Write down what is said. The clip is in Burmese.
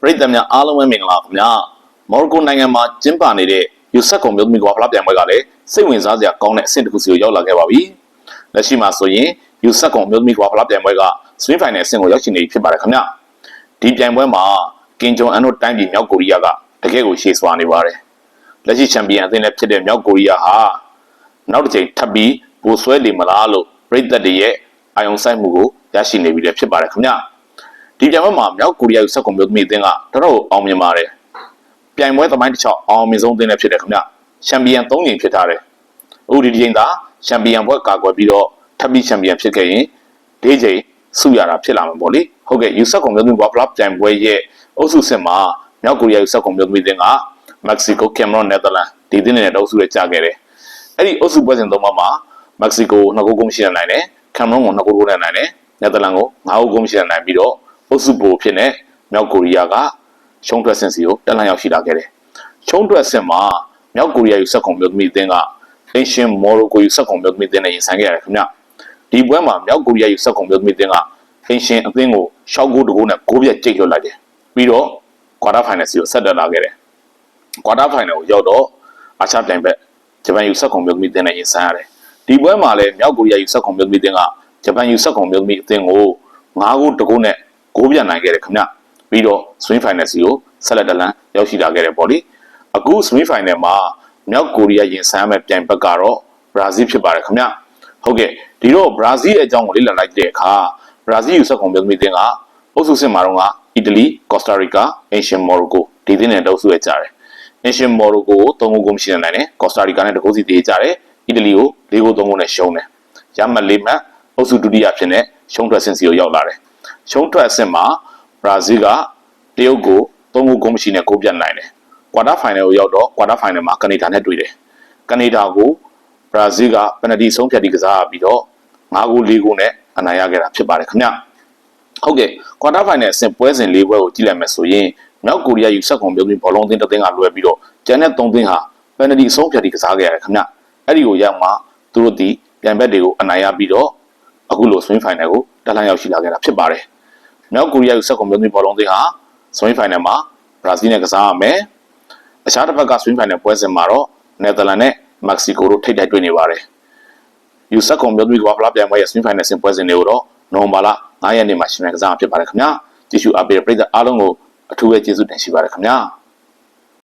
ပရိသတ်များအားလုံးပဲမင်္ဂလာပါခင်ဗျာမော်ရိုကိုနိုင်ငံမှာကျင်းပနေတဲ့ယူဆက်ကွန်မျိုးသမီးကွာဖလားပြိုင်ပွဲကလည်းစိတ်ဝင်စားစရာကောင်းတဲ့အဆင့်တစ်ခုစီကိုရောက်လာခဲ့ပါပြီလက်ရှိမှာဆိုရင်ယူဆက်ကွန်မျိုးသမီးကွာဖလားပြိုင်ပွဲကစဝင်းဖိုင်နယ်အဆင့်ကိုရောက်ရှိနေပြီဖြစ်ပါတယ်ခင်ဗျာဒီပြိုင်ပွဲမှာကင်ဂျုံအန်တို့တိုင်းပြည်မြောက်ကိုရီးယားကတကယ့်ကိုရှေ့စွာနေပါတယ်လက်ရှိချန်ပီယံအသင်းလည်းဖြစ်တဲ့မြောက်ကိုရီးယားဟာနောက်တစ်ချိန်ထပ်ပြီးပိုဆွဲလိမ့်မလားလို့ပရိသတ်တွေရဲ့အာယုံစိုက်မှုကိုရရှိနေပြီလည်းဖြစ်ပါတယ်ခင်ဗျာ ဒီပြိုင်ပွဲမှာမြောက်ကိုရီးယားယူဆက်ကွန်မျိုးသမီးအသင်းကတော်တော်အောင်မြင်ပါတယ်။ပြိုင်ပွဲသမိုင်းတစ်ချောင်းအောင်မြင်ဆုံးအသင်းလည်းဖြစ်တယ်ခင်ဗျ။ချန်ပီယံ၃ကြိမ်ဖြစ်ထားတယ်။အခုဒီဒီချိန်သာချန်ပီယံဘွဲကာကွယ်ပြီးတော့ထပ်ပြီးချန်ပီယံဖြစ်ခဲ့ရင်ဒီချိန်ဆုရတာဖြစ်လာမှာပေါ့လေ။ဟုတ်ကဲ့ယူဆက်ကွန်မျိုးသမီးဘာဖလားပြိုင်ပွဲရဲ့အုပ်စုစစ်မှာမြောက်ကိုရီးယားယူဆက်ကွန်မျိုးသမီးအသင်းကမက္ကဆီကိုကင်မရွန်နယ်သာလန်ဒီအသင်းတွေနဲ့အုပ်စုတွေကြာခဲ့တယ်။အဲ့ဒီအုပ်စုပွဲစဉ်သုံးပါးမှာမက္ကဆီကို2ဂိုးကုန်ရှိနိုင်တယ်။ကင်မရွန်ကို2ဂိုးဂိုးနဲ့နိုင်တယ်။နယ်သာလန်ကို9ဂိုးကုန်ရှိနိုင်ပြီးတော့ အုပ်စုပိုဖြစ်နေမြောက်ကိုရီးယားကရှုံးထွက်ဆင့်စီကိုတက်လှမ်းရောက်ရှိလာခဲ့တယ်။ရှုံးထွက်ဆင့်မှာမြောက်ကိုရီးယားယူဆက်ကွန်မျိုးသမီးအသင်းကအင်ရှင်မော်ရိုကိုယူဆက်ကွန်မျိုးသမီးအသင်းနဲ့ရင်ဆိုင်ခဲ့ရတယ်ခင်ဗျ။ဒီပွဲမှာမြောက်ကိုရီးယားယူဆက်ကွန်မျိုးသမီးအသင်းကအင်ရှင်အသင်းကိုရှောက်ဂိုးတကိုးနဲ့ဂိုးပြတ်ကြိတ်လွတ်လိုက်တယ်။ပြီးတော့ကွာတာဖိုင်နယ်စီကိုဆက်တက်လာခဲ့တယ်။ကွာတာဖိုင်နယ်ကိုရောက်တော့အာရှပြိုင်ဘက်ဂျပန်ယူဆက်ကွန်မျိုးသမီးအသင်းနဲ့ရင်ဆိုင်ရတယ်။ဒီပွဲမှာလည်းမြောက်ကိုရီးယားယူဆက်ကွန်မျိုးသမီးအသင်းကဂျပန်ယူဆက်ကွန်မျိုးသမီးအသင်းကို9ဂိုးတကိုးနဲ့ ဂိုးပြန်နိုင်ခဲ့တယ်ခင်ဗျပြီးတော့ swing final စီကိုဆက်လက်တလန်ရောက်ရှိလာခဲ့တယ်ပေါ့လေအခု swing final မှာမြောက်ကိုရီးယားရင်ဆိုင်ရမယ့်ပြိုင်ဘက်ကတော့ဘရာဇီးဖြစ်ပါတယ်ခင်ဗျဟုတ်ကဲ့ဒီတော့ဘရာဇီးရဲ့အကြောင်းကိုလေ့လာလိုက်တဲ့အခါဘရာဇီးယူဆက်ကွန်ပြောသမီးတင်းကအုပ်စုစစ်မှာတော့ကအီတလီကော့စတာရီကာအင်ရှင်မော်ရိုကိုဒီတင်းနဲ့တောက်စုရဲ့ကြတယ်အင်ရှင်မော်ရိုကိုကို3ဂိုးကိုမရှိနိုင်တယ်ကော့စတာရီကာနဲ့တကိုးစီတည်ကြတယ်အီတလီကို4ဂိုး3ဂိုးနဲ့ရှုံးတယ်ရမှတ်၄မှတ်အုပ်စုဒုတိယဖြစ်နေရှုံးထွက်ဆင်စီကိုရောက်လာတယ် ရှုံးထွက်အဆင့်မှာဘရာဇီးကတရုတ်ကို၃ဂိုးဂိုးမရှိနဲ့ဂိုးပြတ်နိုင်တယ်။ကွာတာဖိုင်နယ်ကိုရောက်တော့ကွာတာဖိုင်နယ်မှာကနေဒါနဲ့တွေ့တယ်။ကနေဒါကိုဘရာဇီးကပယ်နတီဆုံးဖြတ်ပြီးကစားပြီးတော့၅ဂိုး၄ဂိုးနဲ့အနိုင်ရခဲ့တာဖြစ်ပါတယ်ခင်ဗျ။ဟုတ်ကဲ့ကွာတာဖိုင်နယ်အဆင့်ပွဲစဉ်၄ပွဲကိုကြည့်လိုက်မယ်ဆိုရင်မြောက်ကိုရီးယားယူဆက်ကွန်ပြုံးပြီးဘောလုံးသင်းတစ်သင်းကလွယ်ပြီးတော့ကျန်တဲ့၃သင်းဟာပယ်နတီဆုံးဖြတ်ပြီးကစားခဲ့ရတယ်ခင်ဗျ။အဲ့ဒီကိုရောက်မှသူတို့ဒီပြိုင်ဘက်တွေကိုအနိုင်ရပြီးတော့အခုလို swing final ကိုတက်လှမ်းရောက်ရှိလာခဲ့တာဖြစ်ပါတယ်။ မြောက်ကိုရီးယားယူဆက်ကွန်မျိုးသမီးဘောလုံးသင်းဟာဆွင်းဖိုင်နယ်မှာဘရာဇီးနဲ့ကစားရမယ်။အခြားတစ်ဖက်ကဆွင်းဖိုင်နယ်ပွဲစဉ်မှာတော့နယ်သာလန်နဲ့မက္ကဆီကိုတို့ထိပ်တိုက်တွေ့နေပါတယ်။ယူဆက်ကွန်မျိုးသမီးကဘာဖလားပြိုင်ပွဲရဲ့ဆွင်းဖိုင်နယ်ဆင်ပွဲစဉ်တွေကိုတော့နိုဝင်ဘာလ9ရက်နေ့မှာရှင်မြန်ကစားမှာဖြစ်ပါတယ်ခင်ဗျာ။ကြည့်ရှုအားပေးတဲ့ပရိသတ်အားလုံးကိုအထူးပဲကျေးဇူးတင်ရှိပါတယ်ခင်ဗျာ။